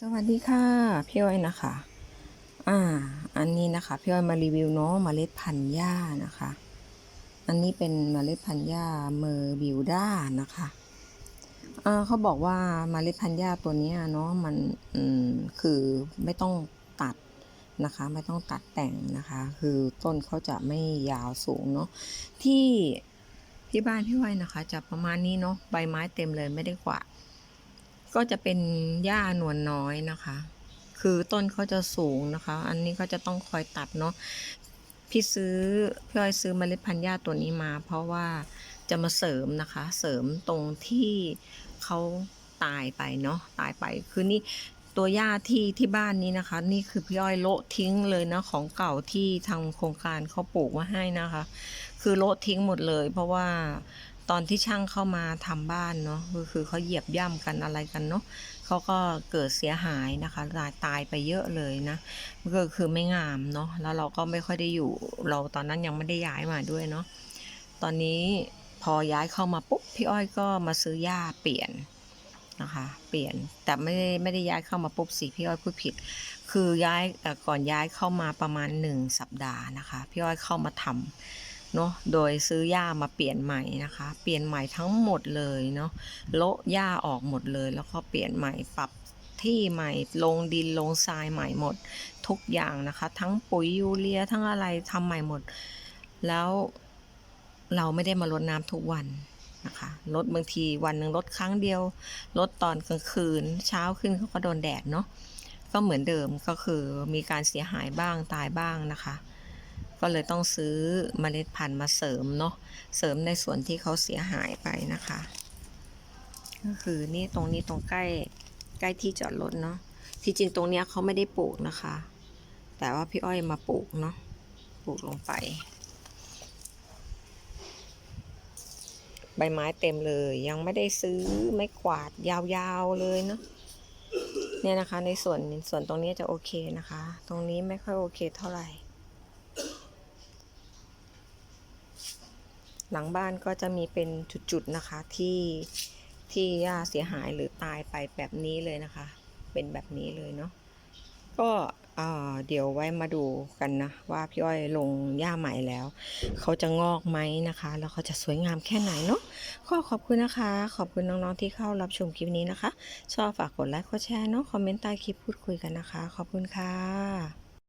สวัสดีค่ะพี่อ้อยนะคะ อ่า อันนี้นะคะพี่อ้อยมารีวิวเนาะเมล็ดพันธุ์หญ้านะคะ อันนี้เป็นเมล็ดพันธุ์หญ้าเมอร์บิวด้านะคะอ่าเขาบอกว่าเมล็ดพันธุ์หญ้าตัวนี้เนาะมันอืมคือไม่ต้องตัดนะคะ ไม่ต้องตัดแต่งนะคะ คือต้นเขาจะไม่ยาวสูงเนาะที่ที่บ้านพี่อ้อยนะคะ จะประมาณนี้เนาะใบไม้เต็มเลยไม่ได้กวาด ก็จะเป็นหญ้านวลน้อยนะคะ คือต้นเขาจะสูงนะคะ อันนี้ก็จะต้องคอยตัดเนาะพี่ซื้อพี่อ้อยซื้อเมล็ดพันธุ์หญ้าตัวนี้มา เพราะว่าจะมาเสริมนะคะ เสริมตรงที่เขาตายไปเนาะตายไปคือนี่ตัวหญ้าที่ที่บ้านนี้นะคะ นี่คือพี่อ้อยโละทิ้งเลยนะของเก่าที่ทางโครงการเขาปลูกมาให้นะคะ คือโละทิ้งหมดเลย เพราะว่า ตอนที่ช่างเข้ามาทำบ้านเนาะก็คือเขาเหยียบย่ำกันอะไรกันเนาะเขาก็เกิดเสียหายนะคะตายตายไปเยอะเลยนะก็คือไม่งามเนาะแล้วเราก็ไม่ค่อยได้อยู่ เราตอนนั้นยังไม่ได้ย้ายมาด้วยเนาะตอนนี้พอย้ายเข้ามาปุ๊บพี่อ้อยก็มาซื้อหญ้าเปลี่ยนนะคะ เปลี่ยนแต่ไม่ได้ไม่ได้ย้ายเข้ามาปุ๊บสิพี่อ้อยพูดผิด คือย้ายก่อนย้ายเข้ามาประมาณหนึ่งสัปดาห์นะคะ พี่อ้อยเข้ามาทำ เนาะโดยซื้อหญ้ามาเปลี่ยนใหม่นะคะ เปลี่ยนใหม่ทั้งหมดเลยเนาะโละหญ้าออกหมดเลย แล้วก็เปลี่ยนใหม่ปรับที่ใหม่ลงดินลงทรายใหม่หมด ทุกอย่างนะคะ ทั้งปุ๋ยยูเรียทั้งอะไรทำใหม่หมด แล้วเราไม่ได้มารดน้ำทุกวันนะคะลดบางทีวันหนึ่งลดครั้งเดียวลดตอนกลางคืน เช้าขึ้นเขาก็โดนแดดเนาะก็เหมือนเดิมก็คือมีการเสียหายบ้างตายบ้างนะคะ ก็เลยต้องซื้อเมล็ดพันธุ์มาเสริมเนาะเสริมในส่วนที่เขาเสียหายไปนะคะ ก็คือนี่ตรงนี้ตรงใกล้ใกล้ที่จอดรถเนาะที่จริงตรงเนี้ยเขาไม่ได้ปลูกนะคะ แต่ว่าพี่อ้อยมาปลูกเนาะปลูกลงไป ใบไม้เต็มเลย ยังไม่ได้ซื้อไม่กวาดยาวๆเลยเนาะเนี่ยนะคะในส่วนส่วนตรงนี้จะโอเคนะคะ ตรงนี้ไม่ค่อยโอเคเท่าไหร่ หลังบ้านก็จะมีเป็นจุดๆนะคะที่ที่หญ้าเสียหายหรือตายไปแบบนี้เลยนะคะ เป็นแบบนี้เลยเนาะก็เออเดี๋ยวไว้มาดูกันนะ ว่าพี่อ้อยลงหญ้าใหม่แล้ว เขาจะงอกไหมนะคะ แล้วเขาจะสวยงามแค่ไหนเนาะก็ขอบคุณนะคะ ขอบคุณน้องๆที่เข้ารับชมคลิปนี้นะคะ ชอบฝากกดไลค์กดแชร์เนาะคอมเมนต์ใต้คลิปพูดคุยกันนะคะ ขอบคุณค่ะ